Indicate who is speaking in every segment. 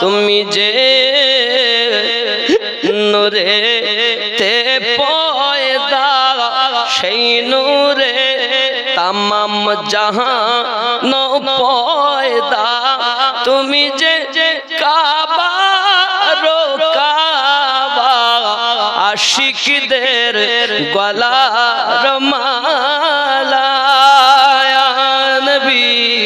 Speaker 1: তুমি যে নূরে তে পয়দা, সেই নূরে তামাম জাহান পয়দা, তুমি যে কাবা রো কাবা আশিকদের গলার মালা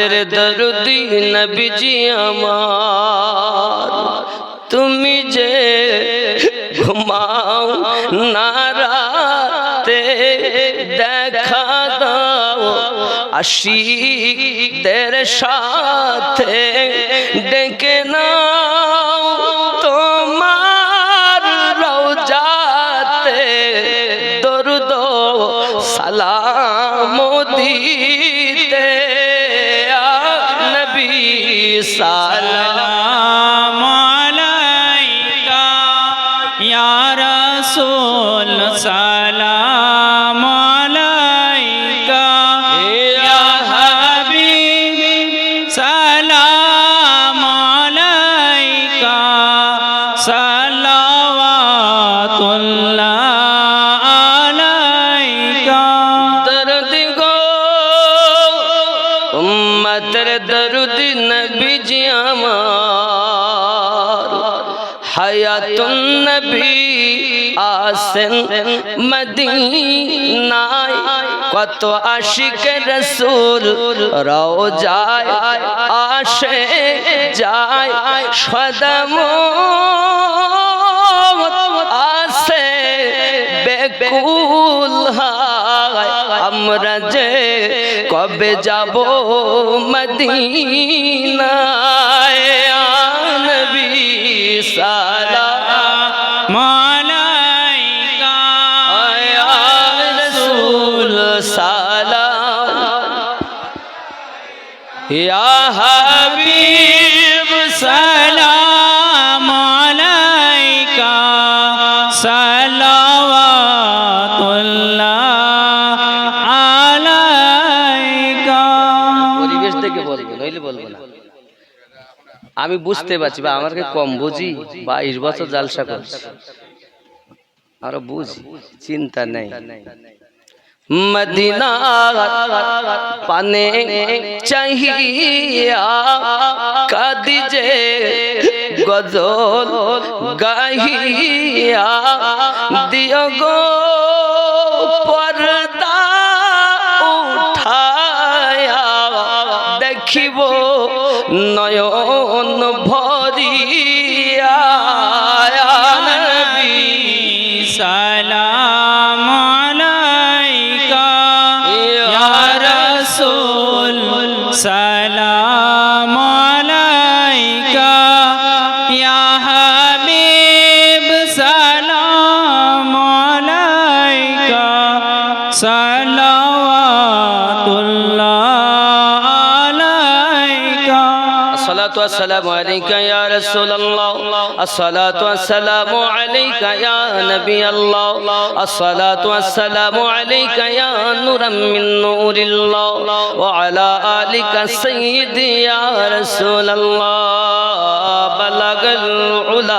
Speaker 1: উম্মতের দরদি নবীজি আমার তুমি যে ঘুমাও নারাতে দেখা দাও আশিকদের সাথে ডেকে নাও সালাম। উম্মতের দরদ নবীজি আমার হায়াতুন আসেন মদিনায় কত আশিক রসুল রওজায় আসে যায় সদম আসে বেকুল কবে যাব মদিনায়? নবী সালা
Speaker 2: মালাইকা
Speaker 1: আয়া রসূল সালাম। ইয়া হাবিব। আমি বুঝতে পারছি বা আমাকে কম বুঝি বাইশ বছর জালসা করছি। আরও বুঝি। চিন্তা নেই। মদিনা পানে চাহিয়া কাদিজে গজল গাহিয়া দিয় গো। নয়ন ভরিয়া
Speaker 2: সালাম আলাইকা ইয়া রাসূল সালাম আলাইকা ইয়া হাবিব সালাম আলাইকা সালাওয়াতুল্লাহ
Speaker 1: والسلام عليك يا رسول الله. الصلاة والسلام عليك يا نبي الله. الصلاة والسلام عليك يا نورا من نور الله. وعلى آلك سيدي يا رسول الله. بلغ العلا